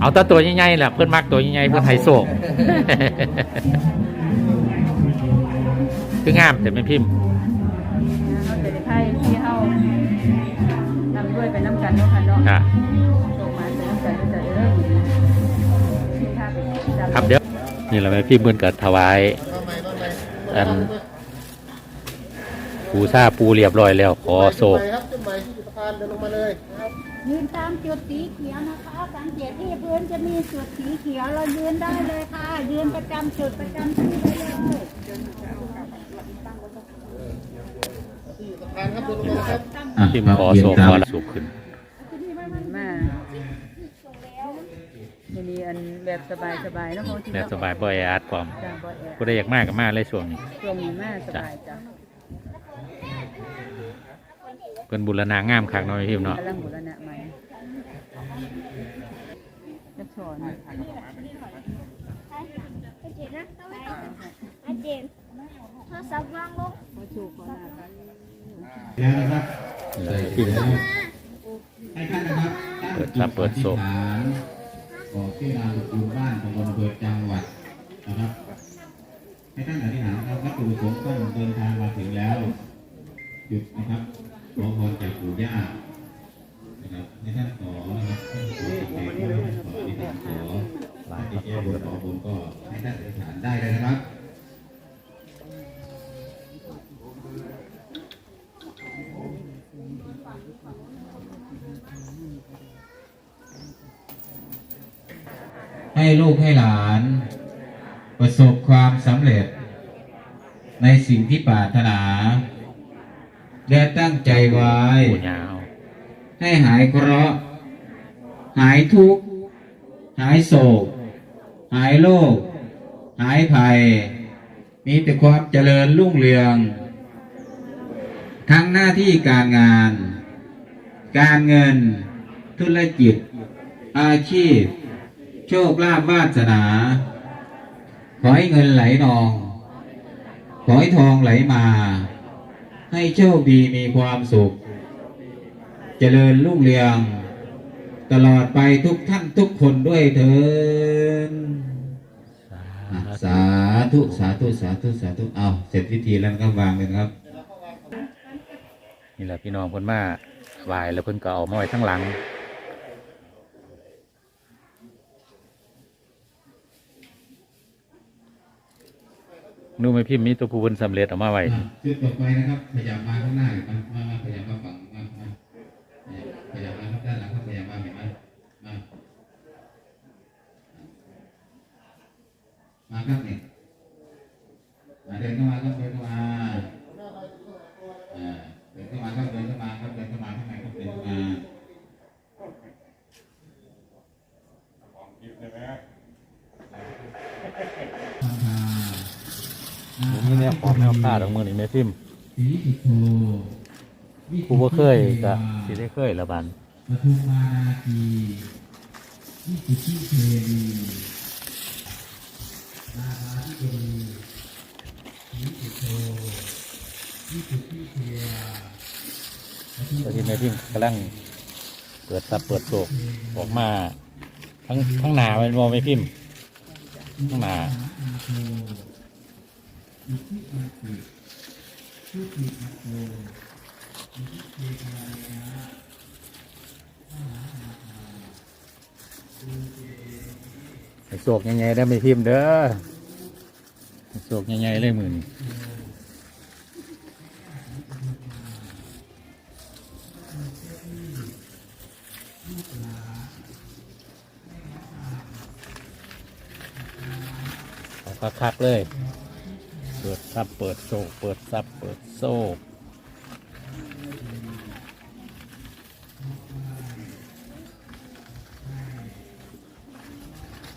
เอาแตัวตัวใหญ่ๆแหละเพื่อนมักตัวใหญ่ๆเพื่อนไฮโซกคืองามแต่ไม่พิมพ์เขาจะได้ไพ่ที่เขานำด้วยไปน้ำกันเนาะค่ะเนาะค่ะส่งมาเป็นน้ำกันจะเริ่มที่ท่าไปจำครับเดี๋ยวนี่แหละแม่พิมพ์เพื่อนเกิดถวายอันปูซาปูเรียบร้อยแล้วขอโศกครับจุดหมายที่จุดสะพานเดินลงมาเลยครับ ยืนตามจุดสีเขียวนะคะ สังเกตที่พื้นจะมีจุดสีเขียวเรายืนได้เลยค่ะ ยืนประจำจุดประจำที่ได้เลยที่ะพานครับเดินลงมาขอโศกขอสุขขึ้น มาทีนี้อันแบบสบายๆเนาะของที่แม่สบายบ่อยอาร์ตความจ้าบ่แอผู้ใดอยากมากก็มากเลยช่วงนี้ช่วงนี้มากสบายจ้ะเพิ่นบุรณางามคักเนาะแม่พิมพ์เนาะกำลังบูรณะใหม่จะ สอนเจนนะต้องไม่ต้อาเจนโทรศัพท์วางลงขอชูขอลาบแล้วนะครับนี่แหละแม่พิมพ์ให้ท่านนะครับเปิดรับเปิดศกตั้งจิตอธิษฐานบอกที่นามสกุลบ้านตำบลอำเภอจังหวัดนะครับให้ท่านอธิษฐานครับวัตถุประสงค์ต้องเดินทางมาถึงแล้วหยุดนะครับขอพรจากปู่ย่านะครับให้ท่านขอนะครับขอติดใจ ขอให้ขออธิษฐานขอหลายที่แก้บนขอบุญก็ให้ท่านอธิษฐานได้เลยนะครับให้ลูกให้หลาน ประสบความสำเร็จ ในสิ่งที่ปรารถนา และตั้งใจไว้ปูยาวให้หายเคราะห์หายทุกข์ หายโศก หายโรคหายภัย มีแต่ความเจริญรุ่งเรือง ทั้งหน้าที่การงาน การเงิน ธุรกิจ อาชีพ โชคลาภวาสนา ขอให้เงินไหลนอง ขอให้ทองไหลมา ให้โชคดีมีความสุข เจริญรุ่งเรือง ตลอดไปทุกท่านทุกคนด้วยเถินอะสาธุสาธุสาธุสาธุเอาเสร็จพิธีแล้วก็วางเลยนะครับ นี่แหละพี่น้องเพิ่นมาไหวายแล้วเพิ่นก็เอามาไว้ทั้งหลังนูไม่พิมพ์มีตัวผู้เพิ่นสำเร็จเออกมาไว้อะจุดต่อไปนะครับ ขยับมาข้างหน้าอีกครับมามาขยับมาฝั่งมามาขยับมาครับด้านหลังครับขยับมาเห็นไหมมา มาครับเนี่ยมาเดินเข้ามาครับเดินเข้ามาอ่าเดินเข้ามาครับเดินเข้ามาครับเดินเข้ามาข้างในครับเดินเข้ามาทำทานี่เนี่ยของแนวผ้าดอกมือนี่แม่พิมพ์สีสุโธผู้บ่เคยก็สิได้เคยละบันปทุมมานาทีวิสุทธิเทวีนาคาธิเทวีสีสุโธวิสุทธิเทวา ตอนที่แม่พิมพ์กำลังเปิดซับเปิดโศกออกมา ทั้งทั้งหนาเป็นมองแม่พิมพ์ทั้งหนาโทอิทิอาติสุติอาโทอิทิเทวายะให้โศกใหญ่ๆได้อแม่พิมพ์เด้อโศกใหญ่ๆเลยมือนี่ คักๆเลย เปิดซับเปิดโศกเปิดซับเปิดโศก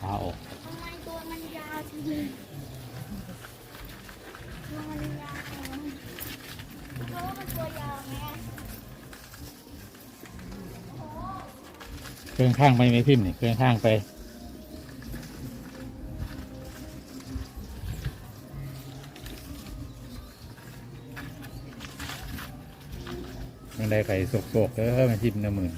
เอาออกทำไมตัวมันยาวจังตัวมันยาวเพราะว่ามันตัวยาวไงเครื่องข้างไปไหมพิมพ์นี่เครื่องข้างไป ได้ไข่สกๆแล้วก็มาชิมน้ำมือ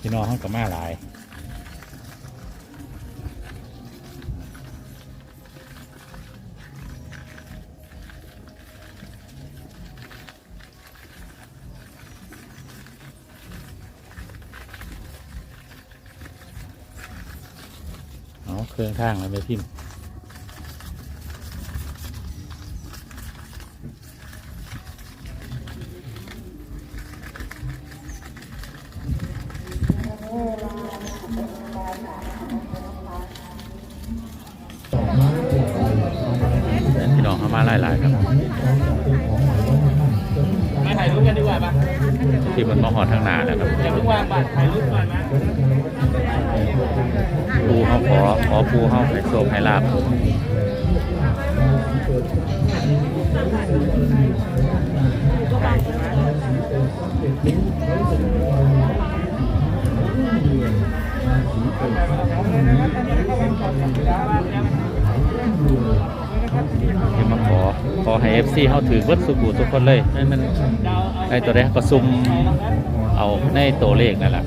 พี่น้องเขาก็มาหลาย เครื่องข้างแล้วไปพิมพ์พี่น้องเข้ามาหลายๆครับ กันดีกว่าปะที่มันมาหอดทางหนาแล้วครับอย่าเพิ่งวางบัตรถ่ายรูปก่อนนะปูเขาขอขอปูเขาให้โชคให้ลาบที่ ขอให้เอฟซีเขาถือวัดสุกุทุกคนเลยให้มันในตัวแรกก็ซุ่มเอาในตัวเลขนั่นแหละ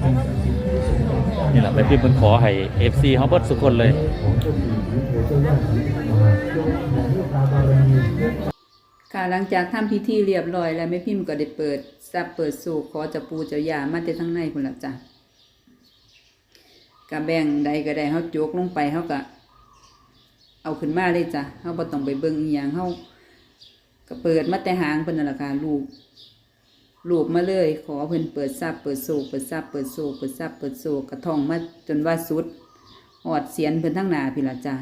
นี่แหละไปพิมพ์บนขอให้เอฟซีเขาเบิดสุกคนเลยค่ะหลังจากทำพิธีเรียบร้อยแล้วแม่พิมพ์ก็ได้เปิดซับเปิดสูกขอจะปูเจ้ายามาแต่ทั้งในพุ่นละจ้ะกะแบ่งใดก็ได้เฮาโจกลงไปเฮาก็เอาขึ้นมาเลยจ้ะเฮาบ่ต้องไปเบิ่งอีหยังเฮา ก็เปิดมาแต่หางเพิ่นนั่นล่ะค่ะลูกลูกมาเลย ขอเพิ่นเปิดซับเปิดโศกเปิดซับเปิดโศกเปิดซับเปิดโศกกระท่องมาจนว่าสุดหอดเสียนเพิ่นทั้งนาพี่ละจ้ะ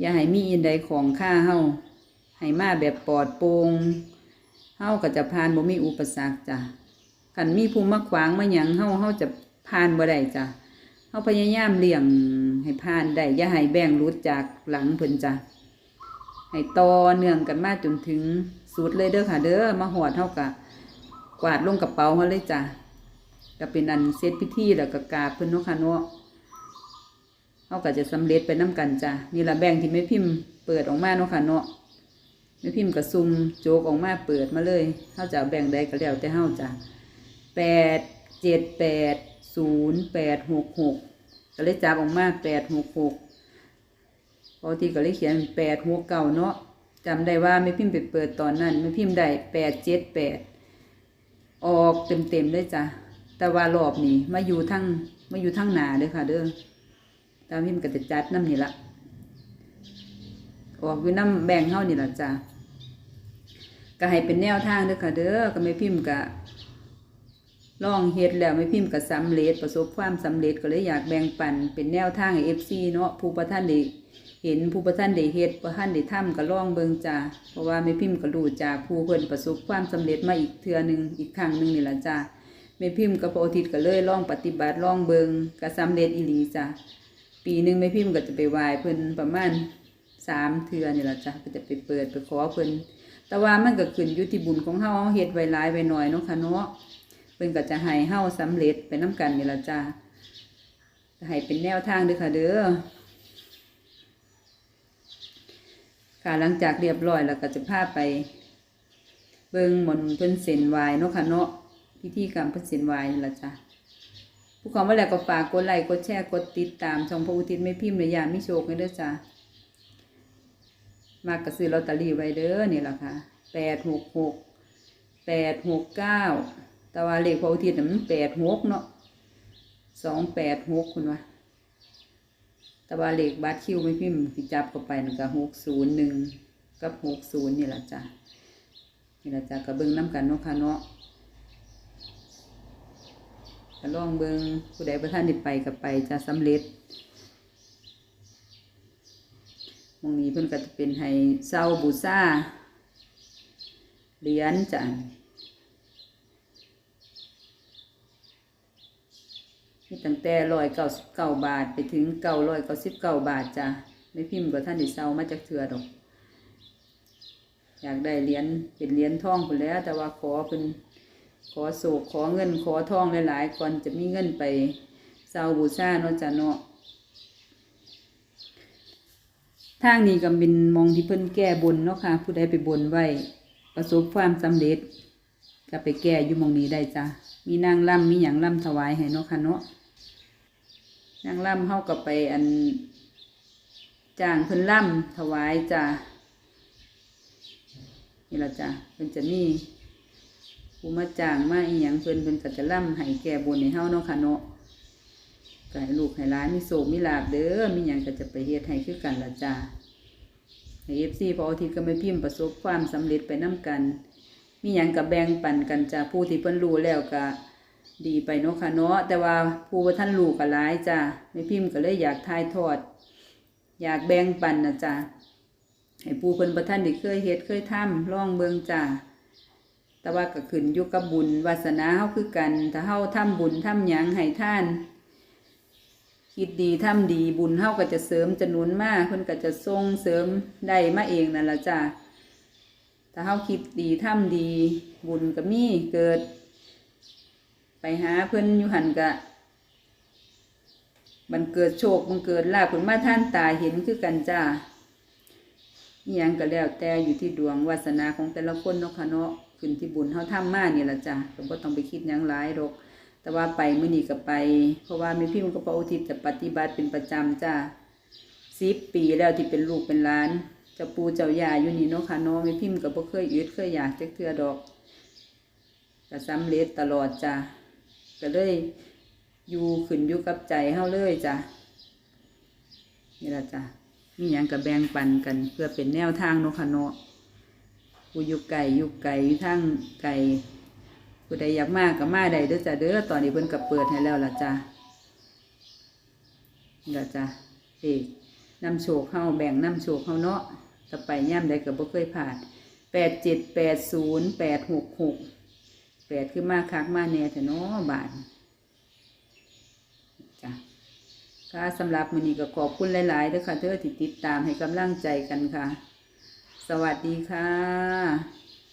อย่าให้มีอินใดของค่าเฮาให้มาแบบปลอดโปร่งเฮาก็จะผ่านบ่มีอุปสรรคจ้ะคันมีภูมิมาขวางมาหยังเฮาเฮาจะผ่านบ่ได้จ้ะเฮาพยายามเลี่ยงให้ผ่านได้อย่าให้แบ่งรุดจากหลังเพิ่นจ้ะ ให้ต่อเนื่องกันมาจนถึงสุดเลยเด้อค่ะ เด้อมาหอดเฮากะกวาดลงกระเป๋าเฮาเลยจ้ะก็เป็นอันเสร็จพิธีแล้วก็กาเพิ่นเนาะค่ะเนาะเฮาก็จะสำเร็จไปนํกันจ้ะนี่ละแบ่งที่แม่พิมพ์เปิดออกมาเนาะค่ะเนาะแม่พิมพ์กระซุมโจกออกมาเปิดมาเลยเฮาจะแบ่งใดก็แล้วแต่เฮาจ้ะแปดเจ็ดแปดศูนย์แปดหกหกก็เลยจับออกมาแปดหกหก ปกติก็เลยเขียนแปดหกเก่าเนาะจำได้ว่าแม่พิมพ์ไปเปิดตอนนั้นแม่พิมพ์ได้แปดเจ็ดแปดออกเต็มเต็มเลยจ้ะแต่ว่ารอบนี้มาอยู่ทั้งมาอยู่ทั้งหนาเด้อค่ะ เด้อตามพิมพ์ก็จะจัดน้ำนี่ละออกอยู่น้ำแบ่งเฮานี่ละจ้ะก็ให้เป็นแนวทางเด้อค่ะเด้อก็ไม่พิมพ์ก็ ลองเฮ็ดแล้วไม่พิมพ์ก็สำเร็จประสบความสำเร็จก็เลยอยากแบ่งปันเป็นแนวทางให้ FC เนาะผู้ประท่านได้เห็นผู้ประท่านได้เฮ็ดประท่านได้ทำก็ลองเบิ่งจ้ะเพราะว่าไม่พิมพ์ก็รู้จาผู้เพิ่นประสบความสำเร็จมาอีกเทื่อหนึงอีกครั้งหนึงนี่ล่ะจ้ะแม่พิมพ์กับพระอาทิตย์ก็เลยลองปฏิบัติลองเบิ่งก็สำเร็จอีหลีจ้ะปีหนึงแม่พิมพ์ก็จะไปไหว้เพิ่นประมาณสามเทือนี่ละจ้ะก็จะไปเปิดไปขอเพิ่นแต่ว่ามันก็ขึ้นอยู่ที่บุญของเฮาเฮาเฮ็ดไว้หลายไว้หน่อยเนาะค่ะเนาะ พิ่นก็จะให้เฮาสำเร็จไปน้กันนี่ละจ้ะก็ให้เป็นแนวทางด้อค่ะเด้อค่ะหลังจากเรียบร้อยแล้วก็จะพาไป เบิ่งหมนเพิ่นเส้นไวายเนาะค่ะเนาะพิธีกรรมเพิ่นเส้นไวายนี่ละจ้ะผู้ของว่าแล้วก็ฝากกดไลค์กดแชร์กดติดตามช่องพระอุทิศไม่พิมพ์ในยามมิโชคให้เด้อจ้ะมากก็ซื้อลอตเตอรี่ไว้เด้อนี่แหละค่ะแปดหกหกแปดหกเก้า แต่ว่าเลขพระอุทิศน่ะมันแปดหกเนาะสองแปดหกคุณวะแต่ว่าเลขบัตรคิวไม่พิมพ์ที่จับเข้าไปนั่นก็หกศูนย์หนึ่งกับหกศูนย์นี่แหละจ้ะนี่แหละจ้ะก็เบิ่งน้ำกันเนาะค่ะเนาะก็ลองเบิ่งผู้ใดประท่านได้ไปกับไปจะสำเร็จมองนี้เพิ่นก็จะเป็นให้เศร้าบูซาเหรียญจ้ะ มีตั้งแต่ร้อยเก้าสิบเก้าบาท ไปถึงเก้าร้อยเก้าสิบเก้าบาทจ้ะไม่พิมพ์กับท่านได้เศร้ามาจากเถื่อดอก อยากได้เหรียญเป็นเหรียญทองคนแล้ว แต่ว่าขอเป็นขอโศกขอเงินขอทองหลายๆก่อนจะมีเงินไปเศร้าบูชาเนาะจ้ะเนาะทางนี้ก็เป็นมองที่เพิ่นแก้บนเนาะค่ะ ผู้ใดไปบนไว้ ประสบความสำเร็จ ก็ไปแก้อยู่มองนี้ได้จ้ะมีนางล่ำมีหยังล่ำถวายให้เนาะค่ะเนาะ นางล่ำเฮากับไปอันจ้างเพิ่นล่ำถวายจ้านี่ละจ้าเพิ่นจะมีผู้มาจ้างมาอีหยังเพิ่นเพิ่นก็จะล่ำให้แก่บนให้เฮาเนาะค่ะเนาะก็ให้ลูกให้หลานมีโศกมีลาบเด้อมีหยังก็จะไปเฮ็ดให้คือกันละจ้าให้เอฟซีพออาทิตย์ก็ไม่พิมพ์ประสบความสำเร็จไปนํกัน มีหยังกับแบ่งปันกันจ้าผู้ที่เพิ่นรู้แล้วก็ ดีไปเนาะค่ะเนาะแต่ว่าผู้บ่ท่านรู้ก็หลายจ้าไม่พิมพ์ก็เลยอยากถ่ายทอด อยากแบ่งปันนะจ้าให้ผู้เพิ่นบ่ท่านได้เคยเฮ็ดเคยทำลองเบิ่งจ้าแต่ว่าก็ขึ้นอยู่กับบุญวาสนาเฮาคือกัน ถ้าเฮาทำบุญทำหยังให้ท่าน คิดดีทำดีบุญเฮาก็จะเสริมจะหนุนมาเพิ่นก็จะส่งเสริมได้มาเองนั่นละจ้าถ้าเฮาคิดดีทำดี บุญก็มีเกิด ไปหาเพิ่อนอยู่หันกะบันเกิดโชคบันเกิดลาภผลมาท่านตาเห็นคือกันจ้าอหยังก็แล้วแต่อยู่ที่ดวงวาสนาของแต่ละคนเนาะค่ะเนาะขึ้นที่บุญเฮาทำมานี่ล่ะจ้าก็บ่ต้องไปคิดยังหลายหรอก แต่ว่าไปมื้อนี้ก็ไป เพราะว่าแม่พิมพ์ก็ปอุทิศจะปฏิบัติเป็นประจำจ้าสิบปีแล้วที่เป็นลูกเป็นหลานเจ้าปูเจ้ายาอยู่นี่เนาะค่ะเน้อไม่พิมพ์กับบ่เคยอึดเคยอยากจักเทื่อดอกก็สำเร็จตลอดจ้ะ ก็เลยอยู่ขึ้นอยู่กับใจเฮาเลยจ้ะนี่ละจ้ะมีหยังกับแบ่งปันกัน เพื่อเป็นแนวทางนคเนาะกูอยู่ไก่อยู่ไก่อยู่ทางไก่ผู้ใดอยากมากก็มาได้เด้อจ้ะเด้อตอนนี้เพิ่นก็เปิดให้แล้วล่ะจ้ะนี่ละจ้ะเอกนำโชคเข้าแบ่งนำโชคเข้าเนาะต่อไปย่ำใดก็บ่เคยผ่านแปดเจ็ดแปดศูนย์แปดหกหก แปดคือมาคักมาแน่แต่เนาะบาทจ้ะค่ะสำหรับมือนี้ก็ขอบคุณหลายๆเด้อค่ะเธอที่ติดตามให้กำลังใจกันค่ะ สวัสดีค่ะ